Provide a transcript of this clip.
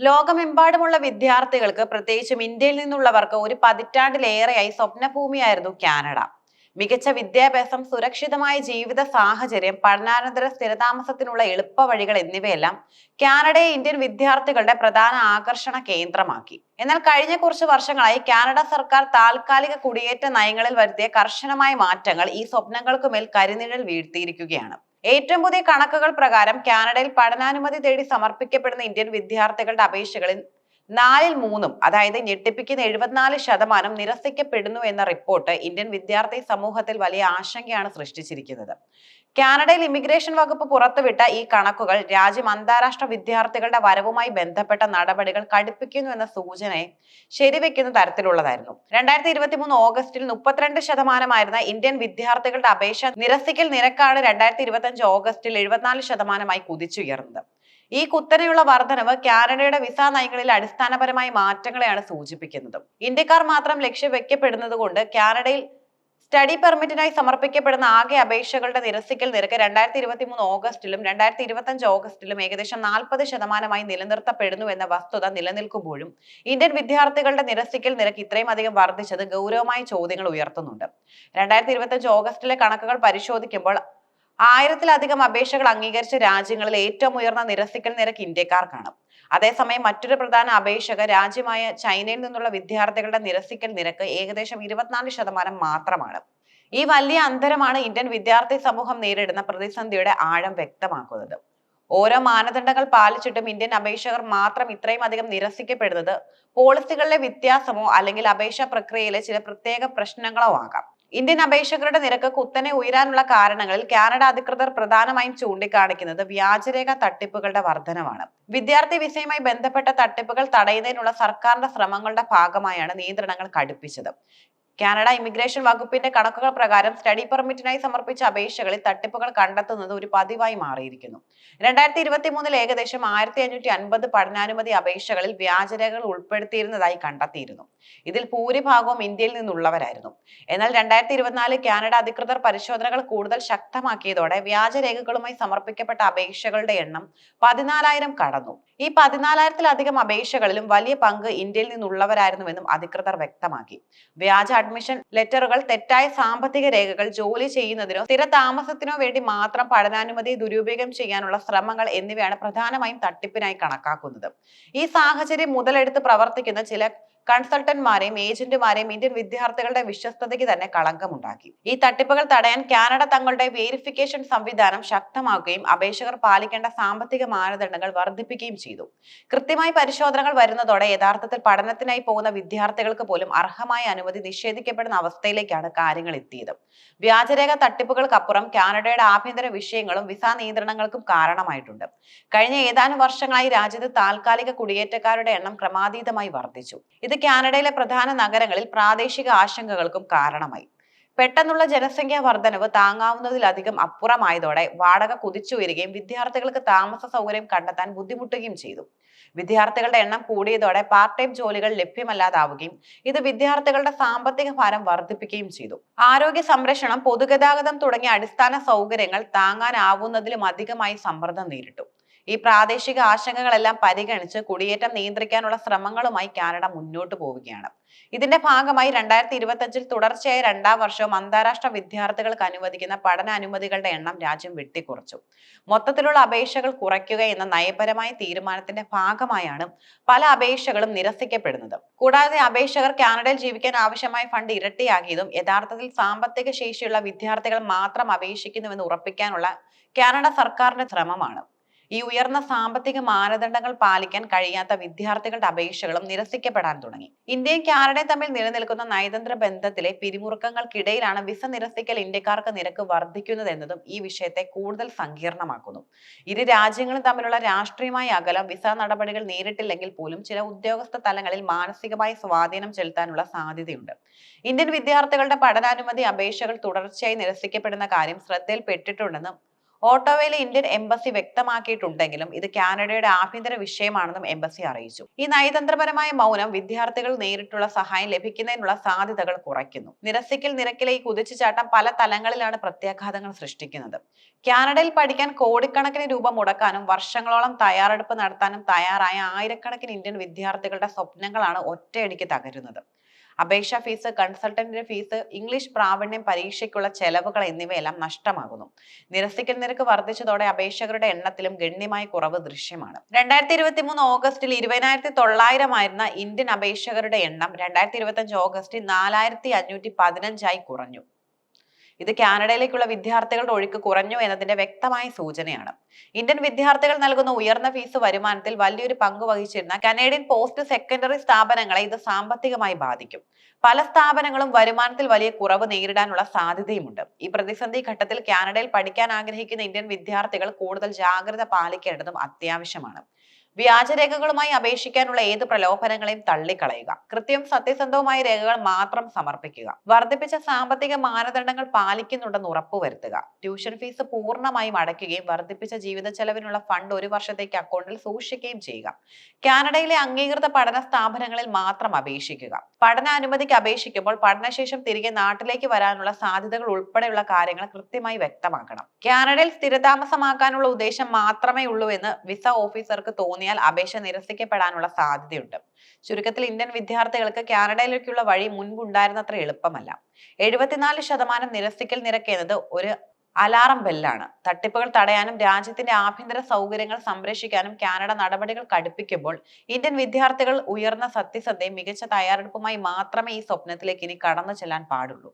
ലോകമെമ്പാടുമുള്ള വിദ്യാർത്ഥികൾക്ക് പ്രത്യേകിച്ചും ഇന്ത്യയിൽ നിന്നുള്ളവർക്ക് ഒരു പതിറ്റാണ്ടിലേറെയായി സ്വപ്നഭൂമിയായിരുന്നു കാനഡ. മികച്ച വിദ്യാഭ്യാസം സുരക്ഷിതമായ ജീവിത സാഹചര്യം പഠനാനന്തര സ്ഥിരതാമസത്തിനുള്ള എളുപ്പ വഴികൾ എന്നിവയെല്ലാം കാനഡയെ ഇന്ത്യൻ വിദ്യാർത്ഥികളുടെ പ്രധാന ആകർഷണ കേന്ദ്രമാക്കി. എന്നാൽ കഴിഞ്ഞ കുറച്ച് വർഷങ്ങളായി കാനഡ സർക്കാർ താൽക്കാലിക കുടിയേറ്റ നയങ്ങളിൽ വരുത്തിയ കർശനമായ മാറ്റങ്ങൾ ഈ സ്വപ്നങ്ങൾക്കുമേൽ കരിനിഴൽ വീഴ്ത്തിയിരിക്കുകയാണ്. ഏറ്റവും പുതിയ കണക്കുകൾ പ്രകാരം കാനഡയിൽ പഠനാനുമതി തേടി സമർപ്പിക്കപ്പെടുന്ന ഇന്ത്യൻ വിദ്യാർത്ഥികളുടെ അപേക്ഷകളിൽ നാലിൽ മൂന്നും അതായത് ഞെട്ടിപ്പിക്കുന്ന എഴുപത്തിനാല് ശതമാനം നിരസിക്കപ്പെടുന്നു എന്ന റിപ്പോർട്ട് ഇന്ത്യൻ വിദ്യാർത്ഥി സമൂഹത്തിൽ വലിയ ആശങ്കയാണ് സൃഷ്ടിച്ചിരിക്കുന്നത്. കാനഡയിൽ ഇമിഗ്രേഷൻ വകുപ്പ് പുറത്തുവിട്ട ഈ കണക്കുകൾ രാജ്യം അന്താരാഷ്ട്ര വിദ്യാർത്ഥികളുടെ വരവുമായി ബന്ധപ്പെട്ട നടപടികൾ കടുപ്പിക്കുന്നു എന്ന സൂചനയെ ശരിവെക്കുന്ന തരത്തിലുള്ളതായിരുന്നു. രണ്ടായിരത്തി ഇരുപത്തി മൂന്ന് ഓഗസ്റ്റിൽ മുപ്പത്തിരണ്ട് ശതമാനമായിരുന്ന ഇന്ത്യൻ വിദ്യാർത്ഥികളുടെ അപേക്ഷ നിരസിക്കൽ നിരക്കാണ് രണ്ടായിരത്തി ഇരുപത്തി അഞ്ച് ഓഗസ്റ്റിൽ എഴുപത്തിനാല് ശതമാനമായി കുതിച്ചുയർന്നത്. ഈ കുത്തനെയുള്ള വർധനവ് കാനഡയുടെ വിസ നയങ്ങളിൽ അടിസ്ഥാനപരമായ മാറ്റങ്ങളെയാണ് സൂചിപ്പിക്കുന്നത്. ഇന്ത്യക്കാർ മാത്രം ലക്ഷ്യം വെക്കപ്പെടുന്നത് കൊണ്ട് കാനഡയിൽ സ്റ്റഡി പെർമിറ്റിനായി സമർപ്പിക്കപ്പെടുന്ന ആകെ അപേക്ഷകളുടെ നിരസിക്കൽ നിരക്ക് രണ്ടായിരത്തി ഇരുപത്തി മൂന്ന് ഓഗസ്റ്റിലും രണ്ടായിരത്തി ഇരുപത്തി അഞ്ച് ഓഗസ്റ്റിലും ഏകദേശം നാൽപ്പത് ശതമാനമായി നിലനിർത്തപ്പെടുന്നു എന്ന വസ്തുത നിലനിൽക്കുമ്പോഴും ഇന്ത്യൻ വിദ്യാർത്ഥികളുടെ നിരസിക്കൽ നിരക്ക് ഇത്രയും അധികം വർദ്ധിച്ചത് ഗൗരവമായ ചോദ്യങ്ങൾ ഉയർത്തുന്നുണ്ട്. രണ്ടായിരത്തി ഇരുപത്തി അഞ്ച് ഓഗസ്റ്റിലെ കണക്കുകൾ പരിശോധിക്കുമ്പോൾ ആയിരത്തിലധികം അപേക്ഷകൾ അംഗീകരിച്ച രാജ്യങ്ങളിൽ ഏറ്റവും ഉയർന്ന നിരസിക്കൽ നിരക്ക് ഇന്ത്യക്കാർക്കാണ്. അതേസമയം മറ്റൊരു പ്രധാന അപേക്ഷക രാജ്യമായ ചൈനയിൽ നിന്നുള്ള വിദ്യാർത്ഥികളുടെ നിരസിക്കൽ നിരക്ക് ഏകദേശം ഇരുപത്തിനാല് ശതമാനം മാത്രമാണ്. ഈ വലിയ അന്തരമാണ് ഇന്ത്യൻ വിദ്യാർത്ഥി സമൂഹം നേരിടുന്ന പ്രതിസന്ധിയുടെ ആഴം വ്യക്തമാക്കുന്നത്. ഓരോ മാനദണ്ഡങ്ങൾ പാലിച്ചിട്ടും ഇന്ത്യൻ അപേക്ഷകർ മാത്രം ഇത്രയും അധികം നിരസിക്കപ്പെടുന്നത് പോളിസികളിലെ വ്യത്യാസമോ അല്ലെങ്കിൽ അപേക്ഷാ പ്രക്രിയയിലെ ചില പ്രത്യേക പ്രശ്നങ്ങളോ ആകാം. ഇന്ത്യൻ അപേക്ഷകരുടെ നിരക്ക് കുത്തനെ ഉയരാനുള്ള കാരണങ്ങളിൽ കാനഡ അധികൃതർ പ്രധാനമായും ചൂണ്ടിക്കാണിക്കുന്നത് വ്യാജരേഖ തട്ടിപ്പുകളുടെ വർധനമാണ് വിദ്യാർത്ഥി വിസയുമായി ബന്ധപ്പെട്ട തട്ടിപ്പുകൾ തടയുന്നതിനുള്ള സർക്കാരിന്റെ ശ്രമങ്ങളുടെ ഭാഗമായാണ് നിയന്ത്രണങ്ങൾ കടുപ്പിച്ചത്. കാനഡ ഇമിഗ്രേഷൻ വകുപ്പിന്റെ കണക്കുകൾ പ്രകാരം സ്റ്റഡി പെർമിറ്റിനായി സമർപ്പിച്ച അപേക്ഷകളിൽ തട്ടിപ്പുകൾ കണ്ടെത്തുന്നത് ഒരു പതിവായി മാറിയിരിക്കുന്നു. രണ്ടായിരത്തി ഇരുപത്തി മൂന്നിൽ ഏകദേശം ആയിരത്തി അഞ്ഞൂറ്റി അൻപത് പഠനാനുമതി അപേക്ഷകളിൽ വ്യാജരേഖകൾ ഉൾപ്പെടുത്തിയിരുന്നതായി കണ്ടെത്തിയിരുന്നു. ഇതിൽ ഭൂരിഭാഗവും ഇന്ത്യയിൽ നിന്നുള്ളവരായിരുന്നു. എന്നാൽ രണ്ടായിരത്തി ഇരുപത്തിനാല് കാനഡ അധികൃതർ പരിശോധനകൾ കൂടുതൽ ശക്തമാക്കിയതോടെ വ്യാജരേഖകളുമായി സമർപ്പിക്കപ്പെട്ട അപേക്ഷകളുടെ എണ്ണം പതിനാലായിരം കടന്നു. ഈ പതിനാലായിരത്തിലധികം അപേക്ഷകളിലും വലിയ പങ്ക് ഇന്ത്യയിൽ നിന്നുള്ളവരായിരുന്നുവെന്നും അധികൃതർ വ്യക്തമാക്കി. വ്യാജ അഡ്മിഷൻ ലെറ്ററുകൾ തെറ്റായ സാമ്പത്തിക രേഖകൾ ജോലി ചെയ്യുന്നതിനോ സ്ഥിര താമസത്തിനോ വേണ്ടി മാത്രം പഠനാനുമതി ദുരുപയോഗം ചെയ്യാനുള്ള ശ്രമങ്ങൾ എന്നിവയാണ് പ്രധാനമായും തട്ടിപ്പിനായി കണക്കാക്കുന്നത്. ഈ സാഹചര്യം മുതലെടുത്ത് പ്രവർത്തിക്കുന്ന ചില കൺസൾട്ടന്റ്മാരെയും ഏജന്റുമാരെയും ഇന്ത്യൻ വിദ്യാർത്ഥികളുടെ വിശ്വസ്തതയ്ക്ക് തന്നെ കളങ്കമുണ്ടാക്കി. ഈ തട്ടിപ്പുകൾ തടയാൻ കാനഡ തങ്ങളുടെ വേരിഫിക്കേഷൻ സംവിധാനം ശക്തമാക്കുകയും അപേക്ഷകർ പാലിക്കേണ്ട സാമ്പത്തിക മാനദണ്ഡങ്ങൾ വർദ്ധിപ്പിക്കുകയും ചെയ്തു. കൃത്യമായി പരിശോധനകൾ വരുന്നതോടെ യഥാർത്ഥത്തിൽ പഠനത്തിനായി പോകുന്ന വിദ്യാർത്ഥികൾക്ക് പോലും അർഹമായ അനുമതി നിഷേധിക്കപ്പെടുന്ന അവസ്ഥയിലേക്കാണ് കാര്യങ്ങൾ എത്തിയത്. വ്യാജരേഖ തട്ടിപ്പുകൾക്കപ്പുറം കാനഡയുടെ ആഭ്യന്തര വിഷയങ്ങളും വിസ നിയന്ത്രണങ്ങൾക്കും കാരണമായിട്ടുണ്ട്. കഴിഞ്ഞ ഏതാനും വർഷങ്ങളായി രാജ്യത്ത് താൽക്കാലിക കുടിയേറ്റക്കാരുടെ എണ്ണം ക്രമാതീതമായി വർദ്ധിച്ചു. ഇത് കാനഡയിലെ പ്രധാന നഗരങ്ങളിൽ പ്രാദേശിക ആശങ്കകൾക്കും കാരണമായി. പെട്ടെന്നുള്ള ജനസംഖ്യാ വർധനവ് താങ്ങാവുന്നതിലധികം അപ്പുറമായതോടെ വാടക കുതിച്ചുയരുകയും വിദ്യാർത്ഥികൾക്ക് താമസ സൗകര്യം കണ്ടെത്താൻ ബുദ്ധിമുട്ടുകയും ചെയ്തു. വിദ്യാർത്ഥികളുടെ എണ്ണം കൂടിയതോടെ പാർട്ട് ടൈം ജോലികൾ ലഭ്യമല്ലാതാവുകയും ഇത് വിദ്യാർത്ഥികളുടെ സാമ്പത്തിക ഭാരം വർദ്ധിപ്പിക്കുകയും ചെയ്തു. ആരോഗ്യ സംരക്ഷണം പൊതുഗതാഗതം തുടങ്ങിയ അടിസ്ഥാന സൗകര്യങ്ങൾ താങ്ങാനാവുന്നതിലും അധികമായി സമ്മർദ്ദം നേരിട്ടു. ഈ പ്രാദേശിക ആശങ്കകളെല്ലാം പരിഗണിച്ച് കുടിയേറ്റം നിയന്ത്രിക്കാനുള്ള ശ്രമങ്ങളുമായി കാനഡ മുന്നോട്ട് പോവുകയാണ്. ഇതിന്റെ ഭാഗമായി രണ്ടായിരത്തി ഇരുപത്തി തുടർച്ചയായ രണ്ടാം വർഷവും അന്താരാഷ്ട്ര വിദ്യാർത്ഥികൾക്ക് അനുവദിക്കുന്ന പഠന അനുമതികളുടെ എണ്ണം രാജ്യം വെട്ടിക്കുറച്ചു. മൊത്തത്തിലുള്ള അപേക്ഷകൾ കുറയ്ക്കുക എന്ന നയപരമായ തീരുമാനത്തിന്റെ ഭാഗമായാണ് പല അപേക്ഷകളും നിരസിക്കപ്പെടുന്നത്. കൂടാതെ അപേക്ഷകർ കാനഡയിൽ ജീവിക്കാൻ ആവശ്യമായ ഫണ്ട് ഇരട്ടിയാക്കിയതും യഥാർത്ഥത്തിൽ സാമ്പത്തിക ശേഷിയുള്ള വിദ്യാർത്ഥികൾ മാത്രം അപേക്ഷിക്കുന്നുവെന്ന് ഉറപ്പിക്കാനുള്ള കാനഡ സർക്കാരിന്റെ ശ്രമമാണ്. ഈ ഉയർന്ന സാമ്പത്തിക മാനദണ്ഡങ്ങൾ പാലിക്കാൻ കഴിയാത്ത വിദ്യാർത്ഥികളുടെ അപേക്ഷകളും നിരസിക്കപ്പെടാൻ തുടങ്ങി. ഇന്ത്യയും കാനഡയും തമ്മിൽ നിലനിൽക്കുന്ന നയതന്ത്ര ബന്ധത്തിലെ പിരിമുറുക്കങ്ങൾക്കിടയിലാണ് വിസ നിരസിക്കൽ ഇന്ത്യക്കാർക്ക് നിരക്ക് വർദ്ധിക്കുന്നത് എന്നതും ഈ വിഷയത്തെ കൂടുതൽ സങ്കീർണമാക്കുന്നു. ഇരു രാജ്യങ്ങളും തമ്മിലുള്ള രാഷ്ട്രീയമായ അകലം വിസ നടപടികൾ നേരിട്ടില്ലെങ്കിൽ പോലും ചില ഉദ്യോഗസ്ഥ തലങ്ങളിൽ മാനസികമായി സ്വാധീനം ചെലുത്താനുള്ള സാധ്യതയുണ്ട്. ഇന്ത്യൻ വിദ്യാർത്ഥികളുടെ പഠനാനുമതി അപേക്ഷകൾ തുടർച്ചയായി നിരസിക്കപ്പെടുന്ന കാര്യം ശ്രദ്ധയിൽപ്പെട്ടിട്ടുണ്ടെന്നും ഓട്ടോവയിലെ ഇന്ത്യൻ എംബസി വ്യക്തമാക്കിയിട്ടുണ്ടെങ്കിലും ഇത് കാനഡയുടെ ആഭ്യന്തര വിഷയമാണെന്നും എംബസി അറിയിച്ചു. ഈ നയതന്ത്രപരമായ മൗനം വിദ്യാർത്ഥികൾ നേരിട്ടുള്ള സഹായം ലഭിക്കുന്നതിനുള്ള സാധ്യതകൾ കുറയ്ക്കുന്നു. നിരസിക്കൽ നിരക്കിലെ ഈ കുതിച്ചുചാട്ടം പല തലങ്ങളിലാണ് പ്രത്യാഘാതങ്ങൾ സൃഷ്ടിക്കുന്നത്. കാനഡയിൽ പഠിക്കാൻ കോടിക്കണക്കിന് രൂപ മുടക്കാനും വർഷങ്ങളോളം തയ്യാറെടുപ്പ് നടത്താനും തയ്യാറായ ആയിരക്കണക്കിന് ഇന്ത്യൻ വിദ്യാർത്ഥികളുടെ സ്വപ്നങ്ങളാണ് ഒറ്റയടിക്ക് തകരുന്നത്. അപേക്ഷാ ഫീസ് കൺസൾട്ടന്റിന്റെ ഫീസ് ഇംഗ്ലീഷ് പ്രാവീണ്യം പരീക്ഷയ്ക്കുള്ള ചെലവുകൾ എന്നിവയെല്ലാം നഷ്ടമാകുന്നു. നിരസിക്കൽ നിരക്ക് വർദ്ധിച്ചതോടെ അപേക്ഷകരുടെ എണ്ണത്തിലും ഗണ്യമായ കുറവ് ദൃശ്യമാണ്. രണ്ടായിരത്തി ഇരുപത്തി മൂന്ന് ഓഗസ്റ്റിൽ ഇരുപതിനായിരത്തി തൊള്ളായിരമായിരുന്ന ഇന്ത്യൻ അപേക്ഷകരുടെ എണ്ണം രണ്ടായിരത്തി ഇരുപത്തി അഞ്ച് ഓഗസ്റ്റിൽ നാലായിരത്തി അഞ്ഞൂറ്റി പതിനഞ്ചായി കുറഞ്ഞു. ഇത് കാനഡയിലേക്കുള്ള വിദ്യാർത്ഥികളുടെ ഒഴുക്ക് കുറഞ്ഞു എന്നതിന്റെ വ്യക്തമായ സൂചനയാണ്. ഇന്ത്യൻ വിദ്യാർത്ഥികൾ നൽകുന്ന ഉയർന്ന ഫീസ് വരുമാനത്തിൽ വലിയൊരു പങ്ക് വഹിച്ചിരുന്ന കനേഡിയൻ പോസ്റ്റ് സെക്കൻഡറി സ്ഥാപനങ്ങളെ ഇത് സാമ്പത്തികമായി ബാധിക്കും. പല സ്ഥാപനങ്ങളും വരുമാനത്തിൽ വലിയ കുറവ് നേരിടാനുള്ള സാധ്യതയുമുണ്ട്. ഈ പ്രതിസന്ധി ഘട്ടത്തിൽ കാനഡയിൽ പഠിക്കാൻ ആഗ്രഹിക്കുന്ന ഇന്ത്യൻ വിദ്യാർത്ഥികൾ കൂടുതൽ ജാഗ്രത പാലിക്കേണ്ടതും അത്യാവശ്യമാണ്. വ്യാജരേഖകളുമായി അപേക്ഷിക്കാനുള്ള ഏത് പ്രലോഭനങ്ങളെയും തള്ളിക്കളയുക. കൃത്യം സത്യസന്ധവുമായ രേഖകൾ മാത്രം സമർപ്പിക്കുക. വർദ്ധിപ്പിച്ച സാമ്പത്തിക മാനദണ്ഡങ്ങൾ പാലിക്കുന്നുണ്ടെന്ന് ഉറപ്പുവരുത്തുക. ട്യൂഷൻ ഫീസ് പൂർണമായും അടയ്ക്കുകയും വർദ്ധിപ്പിച്ച ജീവിത ചെലവിനുള്ള ഫണ്ട് ഒരു വർഷത്തേക്ക് അക്കൗണ്ടിൽ സൂക്ഷിക്കുകയും ചെയ്യുക. കാനഡയിലെ അംഗീകൃത പഠന സ്ഥാപനങ്ങളിൽ മാത്രം അപേക്ഷിക്കുക. പഠനാനുമതിക്ക് അപേക്ഷിക്കുമ്പോൾ പഠനശേഷം തിരികെ നാട്ടിലേക്ക് വരാനുള്ള സാധ്യതകൾ ഉൾപ്പെടെയുള്ള കാര്യങ്ങൾ കൃത്യമായി വ്യക്തമാക്കണം. കാനഡയിൽ സ്ഥിരതാമസമാക്കാനുള്ള ഉദ്ദേശം മാത്രമേ ഉള്ളൂ എന്ന് വിസ ഓഫീസർക്ക് തോന്നിയാൽ അപേക്ഷ നിരസിക്കപ്പെടാനുള്ള സാധ്യതയുണ്ട്. ചുരുക്കത്തിൽ ഇന്ത്യൻ വിദ്യാർത്ഥികൾക്ക് കാനഡയിലേക്കുള്ള വഴി മുൻപുണ്ടായിരുന്നത്ര എളുപ്പമല്ല. എഴുപത്തിനാല് ശതമാനം നിരസിക്കൽ നിരക്ക് എന്നത് ഒരു അലാറം ബെല്ലാണ്. തട്ടിപ്പുകൾ തടയാനും രാജ്യത്തിന്റെ ആഭ്യന്തര സൗകര്യങ്ങൾ സംരക്ഷിക്കാനും കാനഡ നടപടികൾ കടുപ്പിക്കുമ്പോൾ ഇന്ത്യൻ വിദ്യാർത്ഥികൾ ഉയർന്ന സത്യസന്ധയും മികച്ച തയ്യാറെടുപ്പുമായി മാത്രമേ ഈ സ്വപ്നത്തിലേക്ക് ഇനി കടന്നു ചെല്ലാൻ പാടുള്ളൂ.